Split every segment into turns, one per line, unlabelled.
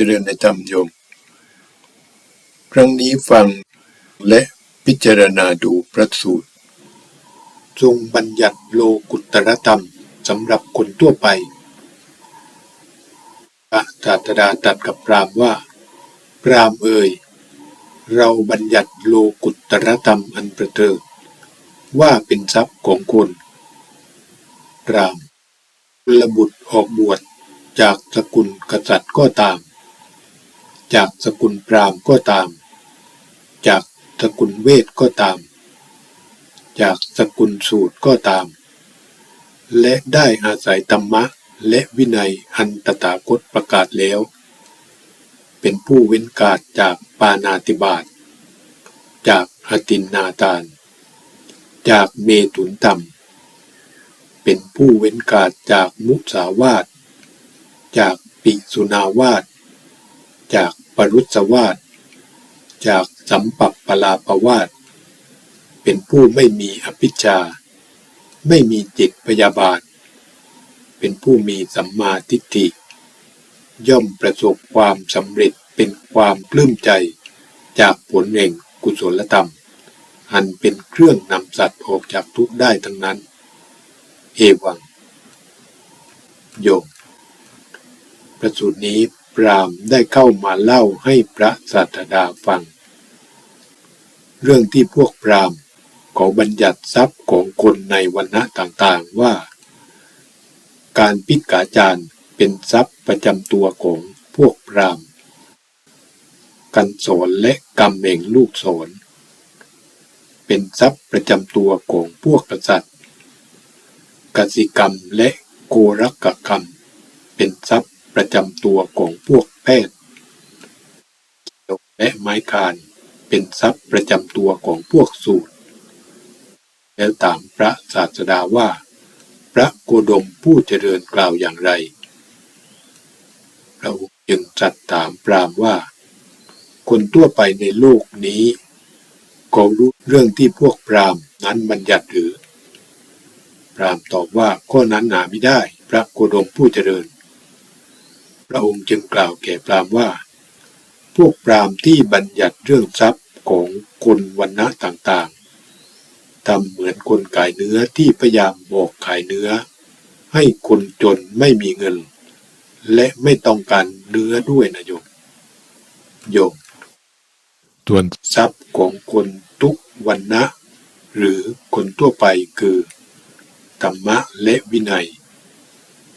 เจริญในธรรมโยม ครั้งนี้ฟังและพิจารณาดูพระสูตร ทรงบัญญัติโลกุตรธรรมสำหรับคนทั่วไปพระศาสดาตรัสกับพรามว่า พรามเอ่ย เราบัญญัติโลกุตรธรรมอันประเสริฐว่าเป็นทรัพย์ของคนพรามณ์ระบุตรออกบวชจากสกุลกษัตริย์ก็ตาม จากสกุลพราหมณ์ก็ตาม จากสกุลเวทก็ตาม จากสกุลสูตรก็ตาม และได้อาศัยธรรมะและวินัยอันตถาคตประกาศแล้ว เป็นผู้เว้นกาดจากปานาติบาต จากอตินนาตาน จากเมตุนธรรมเป็นผู้เว้นกาดจากมุสาวาทจากปิสุนาวาท จากปรุษวาทจากสัมปัปปลาปวาทเป็นผู้ไม่มีอภิชา ไม่มีจิตพยาบาท เป็นผู้มีสัมมาทิฏฐิ ย่อมประสบความสำเร็จเป็นความปลื้มใจ จากผลแห่งกุศลธรรม อันเป็นเครื่องนำสัตว์ออกจากทุกข์ได้ทั้งนั้น เอวัง โยมประสูตรนี้ รามได้เข้ามาเล่าให้พระศาสดาฟัง เรื่องที่พวกพรามเขาบัญญัติทรัพย์ของคนในวันณะต่างๆว่า การพิกาจารเป็นทรัพย์ประจำตัวของพวกพรามกันสอนและกำเองลูกสอนเป็นทรัพย์ประจำตัวของพวกกษัตริย์กสิกรรมและโกรกกรรม เป็นทรัพย์ ประจำตัวของพวกแพทย์และไม้คานเป็นทรัพย์ประจำตัวของพวกสูตร แล้วถามพระศาสดาว่า พระโกดมผู้เจริญกล่าวอย่างไรพระองค์จึงตรัสถามพรามว่า คนทั่วไปในโลกนี้เขารู้เรื่องที่พวกพรามนั้นบัญญัติหรือ พรามตอบว่าข้อนั้นหาไม่ได้ พระโคดมผู้เจริญ พระองค์จึงกล่าวแก่พราหมณ์ว่า พวกพราหมณ์ที่บัญญัติเรื่องทรัพย์ของคนวันณะต่างๆทำเหมือนคนขายเนื้อที่พยายามบอกขายเนื้อ ให้คนจนไม่มีเงิน และไม่ต้องการเนื้อด้วยนะโยมโยมส่วนทรัพย์ของคนทุกวันนะหรือคนทั่วไปคือธรรมะและวินัย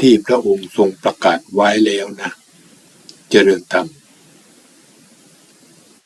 ที่พระองค์ทรงประกาศไว้แล้วนะ เจริญธรรม